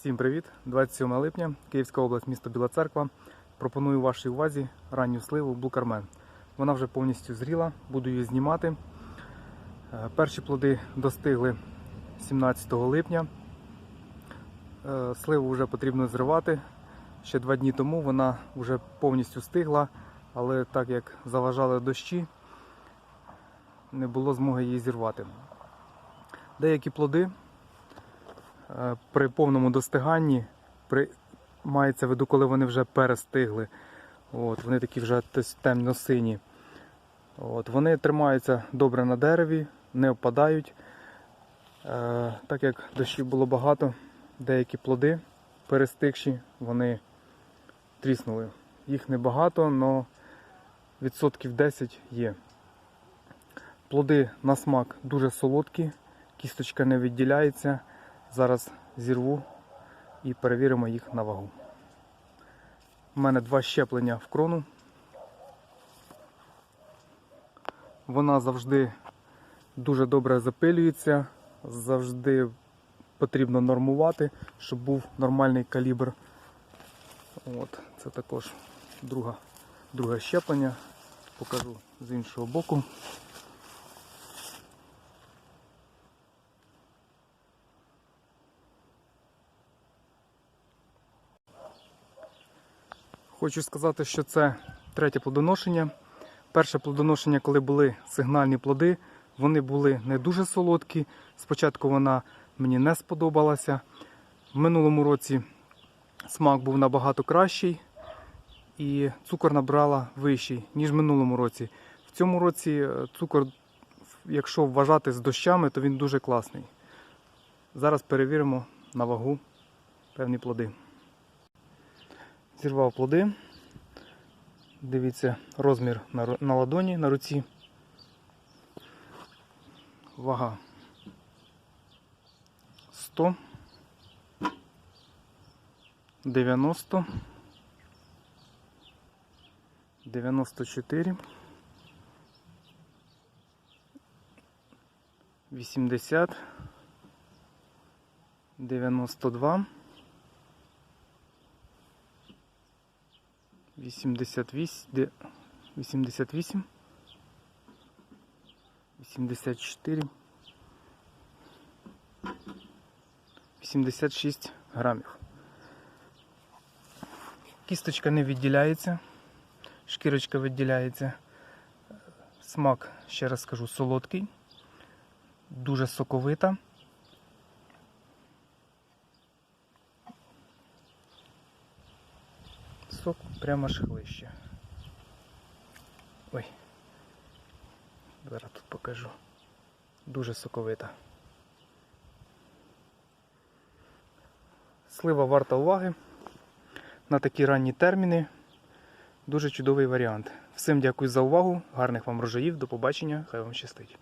Всім привіт! 27 липня, Київська область, місто Біла Церква. Пропоную вашій увазі ранню сливу Блукармен. Вона вже повністю зріла, буду її знімати. Е, Перші плоди достигли 17 липня. Е, Сливу вже потрібно зривати. Ще два дні тому вона вже повністю стигла, але так як заважали дощі, не було змоги її зірвати. Деякі плоди при повному достиганні при... мається в виду, коли вони вже перестигли. От, вони такі вже темно-сині. Вони тримаються добре на дереві, не опадають. Е, так як дощів було багато, деякі плоди перестигші, вони тріснули. Їх небагато, але відсотків 10 є. Плоди на смак дуже солодкі, кісточка не відділяється. Зараз зірву і перевіримо їх на вагу. У мене два щеплення в крону. Вона завжди дуже добре запилюється, завжди потрібно нормувати, щоб був нормальний калібр. От, це також друга, друге щеплення. Покажу з іншого боку. Хочу сказати, що це третє плодоношення. Перше плодоношення, коли були сигнальні плоди, вони були не дуже солодкі. Спочатку вона мені не сподобалася. В минулому році смак був набагато кращий і цукор набрала вищий, ніж в минулому році. В цьому році е, цукор, якщо вважати з дощами, то він дуже класний. Зараз перевіримо на вагу певні плоди. Зірвав плоди. Дивіться, розмір на, на ладоні, на руці. Вага 100, 90, 94, 80, 92, 88, де- 88, 84, 86 грамів. Кісточка не відділяється, шкірочка відділяється. Смак, ще раз скажу, солодкий, дуже соковита. Сок прямо аж хлище. Ой. Зараз тут покажу. Дуже соковита. Слива варта уваги. На такі ранні терміни. Дуже чудовий варіант. Всім дякую за увагу. Гарних вам врожаїв. До побачення. Хай вам щастить.